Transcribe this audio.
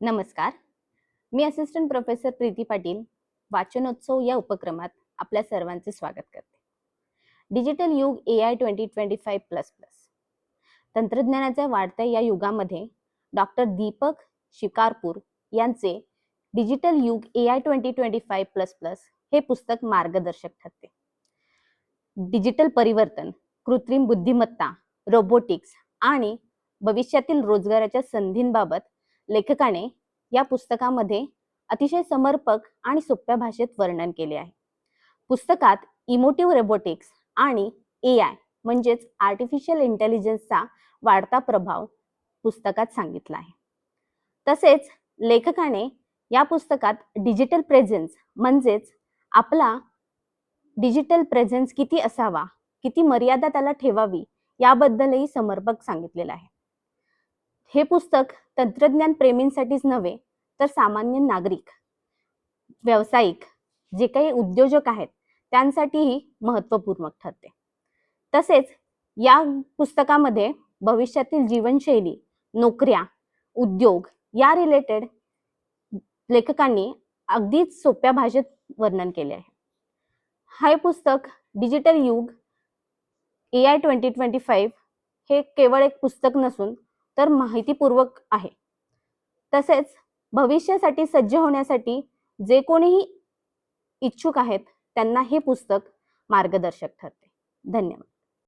नमस्कार. मी assistant professor Preeti Patil. वाचनोत्सव या उपक्रमात आपल्या सर्वांचे स्वागत करते. डिजिटल युग A I twenty twenty five plus plus तंत्रज्ञानाच्या वाढत्या या युगामध्ये डॉक्टर दीपक शिकारपूर यांचे डिजिटल युग A I twenty twenty five plus plus हे पुस्तक मार्गदर्शक ठरते. डिजिटल परिवर्तन कृत्रिम बुद्धिमत्ता रोबोटिक्स आणि भविष्यातील रोजगाराच्या संधींबाबत लेखकाने या पुस्तकामध्ये अतिशय समर्पक आणि सोप्या भाषेत वर्णन केले आहे. पुस्तकात इमोटिव्ह रोबोटिक्स आणि ए आय म्हणजेच आर्टिफिशियल इंटेलिजन्सचा वाढता प्रभाव पुस्तकात सांगितला आहे. तसेच लेखकाने या पुस्तकात डिजिटल प्रेझेन्स म्हणजेच आपला डिजिटल प्रेझेन्स किती असावा किती मर्यादा त्याला ठेवावी याबद्दलही समर्पक सांगितलेलं आहे. हे पुस्तक तंत्रज्ञान प्रेमींसाठीच नव्हे तर सामान्य नागरिक व्यावसायिक जे काही उद्योजक आहेत त्यांसाठीही महत्त्वपूर्ण ठरते. तसेच या पुस्तकामध्ये भविष्यातील जीवनशैली नोकऱ्या उद्योग या रिलेटेड लेखकांनी अगदीच सोप्या भाषेत वर्णन केले आहे. हे पुस्तक डिजिटल युग A I twenty twenty five हे केवळ एक पुस्तक नसून तर माहितीपूर्वक आहे. तसेच भविष्यासाठी सज्ज होण्यासाठी जे कोणीही इच्छुक आहेत त्यांना हे पुस्तक मार्गदर्शक ठरते. धन्यवाद.